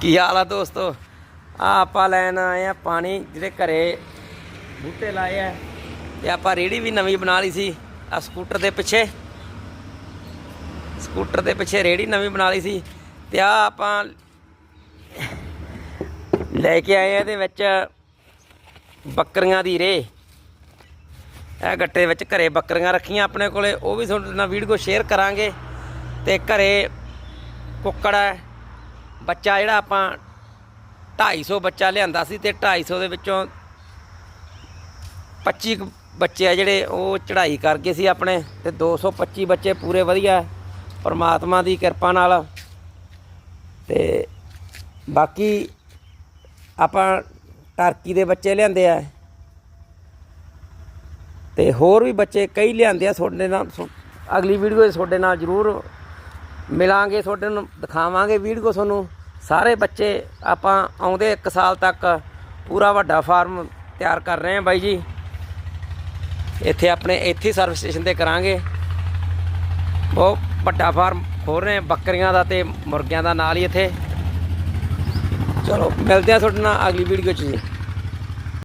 ਕੀ ਹਾਲ ਆ ਦੋਸਤੋ? ਆ ਆਪਾਂ ਲੈਣ ਆਏ ਆ ਪਾਣੀ ਜਿਹੜੇ ਘਰੇ ਬੂਟੇ ਲਾਏ ਆ। ਤੇ ਆਪਾਂ ਰੇੜੀ ਵੀ ਨਵੀਂ ਬਣਾ ਲਈ ਸੀ। ਆ ਸਕੂਟਰ ਦੇ ਪਿੱਛੇ। ਸਕੂਟਰ ਦੇ ਪਿੱਛੇ ਰੇੜੀ ਨਵੀਂ ਬਣਾ ਲਈ ਸੀ। ਤੇ ਆ ਆਪਾਂ ਲੈ ਕੇ ਆਏ ਆ ਇਹਦੇ ਵਿੱਚ ਬੱਕਰੀਆਂ ਦੀ ਰੇ ਇਹ ਗੱਟੇ ਵਿੱਚ ਘਰੇ ਬੱਕਰੀਆਂ ਰੱਖੀਆਂ ਆਪਣੇ ਕੋਲੇ। ਉਹ ਵੀ ਤੁਹਾਡੇ ਨਾਲ ਵੀਡੀਓ ਸ਼ੇਅਰ ਕਰਾਂਗੇ। ਤੇ ਘਰੇ ਕੁੱਕੜ ਹੈ। ਬੱਚਾ ਜਿਹੜਾ ਆਪਾਂ 250 ਬੱਚਾ ਲਿਆਂਦਾ ਸੀ ਤੇ 250 ਦੇ ਵਿੱਚੋਂ 25 ਬੱਚੇ ਆ ਜਿਹੜੇ ਉਹ ਚੜ੍ਹਾਈ ਕਰ ਗਏ ਸੀ ਆਪਣੇ ਤੇ 225 ਬੱਚੇ ਪੂਰੇ ਵਧੀਆ ਪਰਮਾਤਮਾ ਦੀ ਕਿਰਪਾ ਨਾਲ। ਤੇ ਬਾਕੀ ਆਪਾਂ ਟਰਕੀ ਦੇ ਬੱਚੇ ਲਿਆਂਦੇ ਆ। ਤੇ ਹੋਰ ਵੀ ਬੱਚੇ ਕਈ ਲਿਆਂਦੇ ਆ ਤੁਹਾਡੇ ਨਾਲ ਅਗਲੀ ਵੀਡੀਓ ਤੁਹਾਡੇ ਨਾਲ ਜ਼ਰੂਰ ਮਿਲਾਂਗੇ, ਤੁਹਾਡੇ ਨੂੰ ਦਿਖਾਵਾਂਗੇ ਵੀਡੀਓ ਤੁਹਾਨੂੰ। ਸਾਰੇ ਬੱਚੇ ਆਪਾਂ ਆਉਂਦੇ 1 ਸਾਲ ਤੱਕ ਪੂਰਾ ਵੱਡਾ ਫਾਰਮ ਤਿਆਰ ਕਰ ਰਹੇ ਹਾਂ ਬਾਈ ਜੀ। ਇੱਥੇ ਆਪਣੇ ਇੱਥੇ ਸਰਵਿਸ ਸਟੇਸ਼ਨ ਤੇ ਕਰਾਂਗੇ। ਬਹੁਤ ਵੱਡਾ ਫਾਰਮ ਖੋਲ ਰਹੇ ਬੱਕਰੀਆਂ ਦਾ ਤੇ ਮੁਰਗਿਆਂ ਦਾ ਨਾਲ ਹੀ ਇੱਥੇ। ਚਲੋ, ਮਿਲਦੇ ਆ ਤੁਹਾਡੇ ਨਾਲ ਅਗਲੀ ਵੀਡੀਓ 'ਚ ਜੀ।